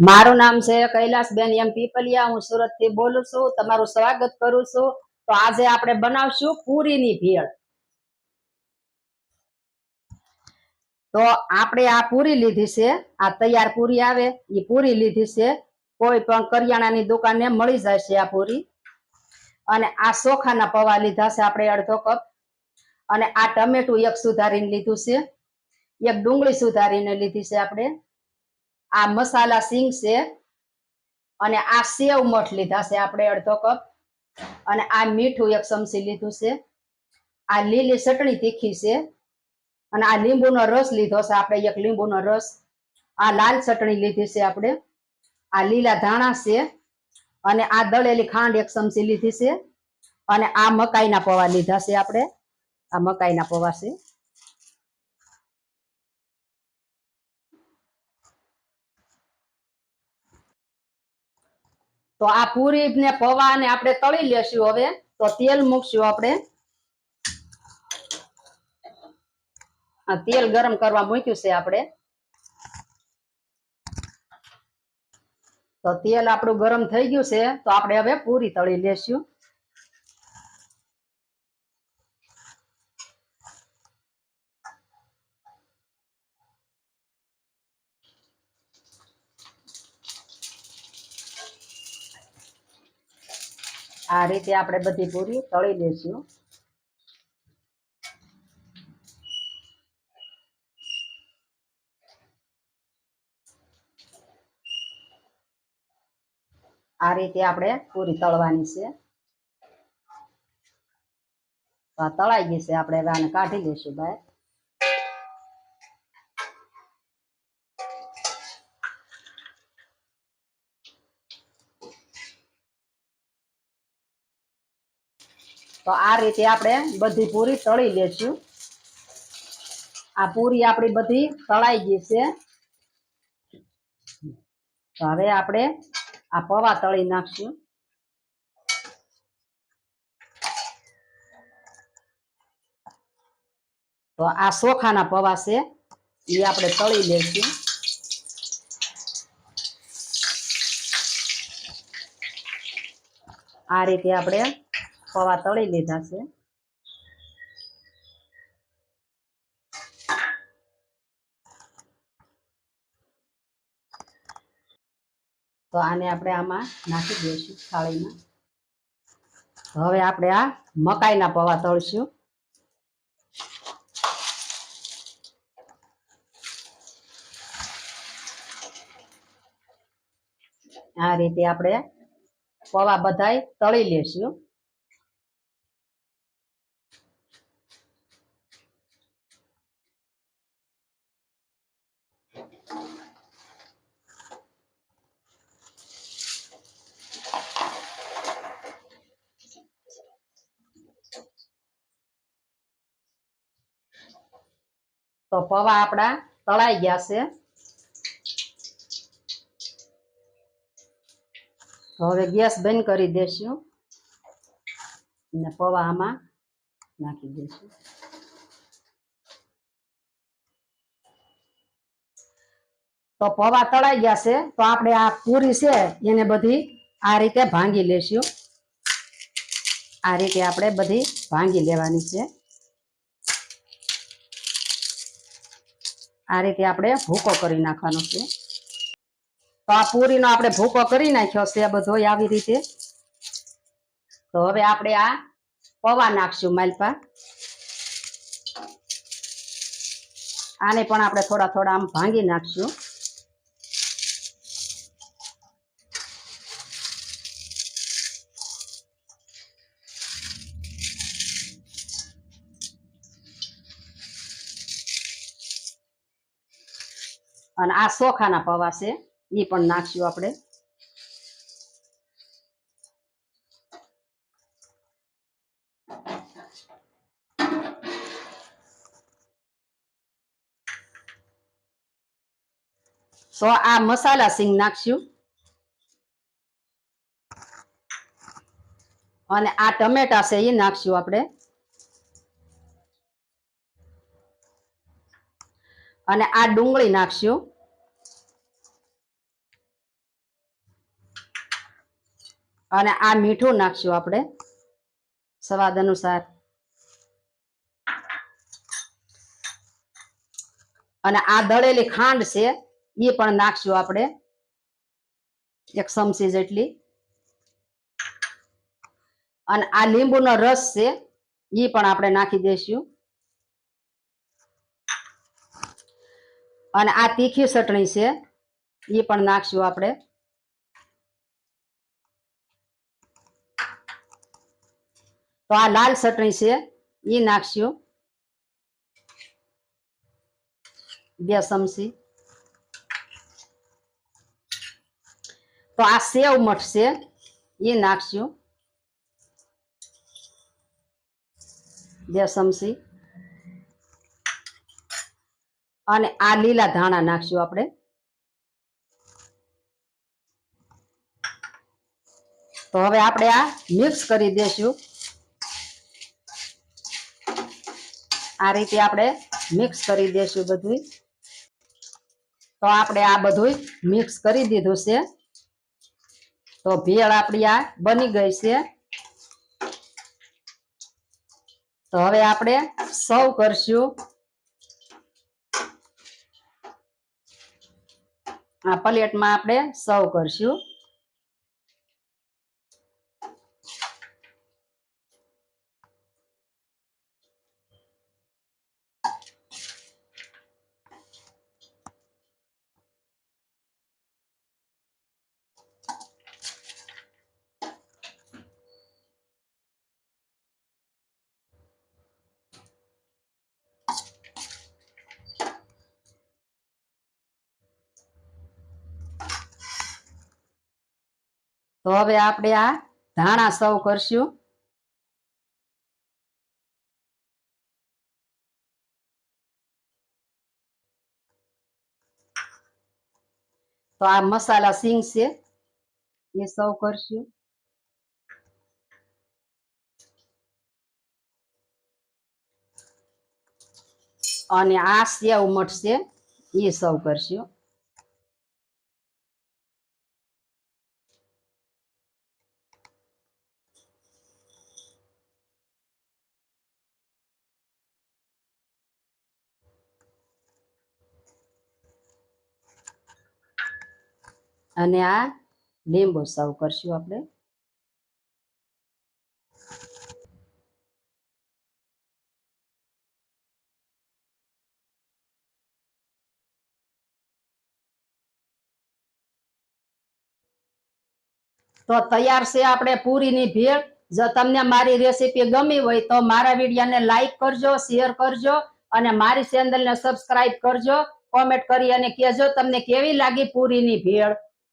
મારું નામ છે કૈલાસબેન એમ પીપલિયા. હું સુરતથી બોલું છું. તમારું સ્વાગત કરું છું. તો આજે આપણે બનાવશું પૂરીની ભેળ. તો આપણે આ પૂરી લીધી છે. આ તૈયાર પૂરી આવે. એ પૂરી લીધી છે. કોઈ પણ કરિયાણાની દુકાને મળી જાય છે આ પૂરી. અને આ ચોખાના પૌવા લીધા છે આપણે અડધો કપ. અને આ ટમેટું એક સુધારીને લીધું છે. એક ડુંગળી સુધારીને લીધી છે આપણે. આ મસાલા સિંગ છે અને આ સેવ મઠ લીધા છે આપણે અડધો કપ. અને આ મીઠું એક ચમચી લીધું છે. આ લીલી ચટણી તીખી છે. અને આ લીંબુનો રસ લીધો છે. આપણે એક લીંબુનો રસ. આ લાલ ચટણી લીધી છે આપણે. આ લીલા ધાણા છે. અને આ દળેલી ખાંડ એક ચમચી લીધી છે. અને આ મકાઈના પૌવા લીધા છે આપણે. આ મકાઈના પૌવા છે. તો આ પૂરી ને પૌવા ને આપણે તળી લેશું હવે. તો તેલ મૂકશું આપણે. આ તેલ ગરમ કરવા મૂક્યું છે આપણે. તો તેલ આપણું ગરમ થઈ ગયું છે. તો આપણે હવે પૂરી તળી લેશું. આ રીતે આપણે બધી પૂરી તળી લેશું. આ રીતે આપણે પૂરી તળવાની છે. તળાઈ ગઈ છે, આપણે હવે કાઢી લઈશું બહાર. તો આ રીતે આપણે બધી પૂરી તળી લેશું. આ પૂરી આપણી બધી તળાઈ ગઈ છે. તો હવે આપણે આ પૌવા તળી નાખશું. તો આ ચોખાના પૌવા છે એ આપણે તળી લેશું. આ રીતે આપણે પૌવા તળી લીધા છે. તો આને આપણે આમાં નાખી દઈશું થાળીમાં. હવે આપણે આ મકાઈના પૌવા તળશું. આ રીતે આપણે પૌવા બધાય તળી લેશું. તો પૌવા આપણા તળાઈ ગયા છે. હવે ગેસ બંધ કરી દેશું. અને પૌવા આમાં નાખી દઈશું તો પૌવા તળાઈ ગયા છે, તો આપણે આ પૂરી છે, એને બધી આ રીતે ભાંગી લેશું. આ રીતે આપણે બધી ભાંગી લેવાની છે. આ રીતે આપણે ભૂકો કરી નાખવાનો છે. તો આ પૂરીનો આપણે ભૂકો કરી નાખ્યો છે બધો આવી રીતે. તો હવે આપણે આ પૌવા નાખશું માલપા. આને પણ આપણે થોડા થોડા આમ ભાંગી નાખશું. અને આ સોખાના પૌવા છે એ પણ નાખશું આપણે. સો આ મસાલા સિંગ નાખશું. અને આ ટમેટા છે એ નાખશું આપણે. અને આ ડુંગળી નાખશું. અને આ મીઠું નાખશું આપણે સ્વાદ અનુસાર. અને આ દળેલી ખાંડ છે એ પણ નાખશું આપણે એક ચમચી જેટલી. અને આ લીંબુનો રસ છે એ પણ આપણે નાખી દઈશું અને આ તીખી ચટણી છે એ પણ નાખશું આપણે. તો આ લાલ ચટણી છે એ નાખશું. બે ચમચી. તો આ સેવ મઠ છે એ નાખશું. બે ચમચી. અને આ લીલા ધાણા નાખશું આપણે. તો હવે આપણે આ મિક્સ કરી દેશું. આ રીતે આપણે મિક્સ કરી દેશું બધું તો આપણે આ બધું મિક્સ કરી દીધું છે. તો ભેળ આપણી આ બની ગઈ છે. તો હવે આપણે સર્વ કરશું. આ પ્લેટમાં આપણે સર્વ કરશું. તો હવે આપણે આ ધાણા સૌ કરશું. તો આ મસાલા સિંગ છે, એ સૌ કરશું. અને આ સેવ મઠ છે, એ સૌ કરશું. અને આ લીંબુ સર્વ કરશું આપણે. તો તૈયાર છે આપણે પૂરીની ભેળ. જો તમને મારી રેસીપી ગમી હોય તો મારા વિડીયોને લાઈક કરજો, શેર કરજો અને મારી ચેનલને સબસ્ક્રાઇબ કરજો. કોમેન્ટ કરી અને કહેજો તમને કેવી લાગી પૂરીની ભેળ.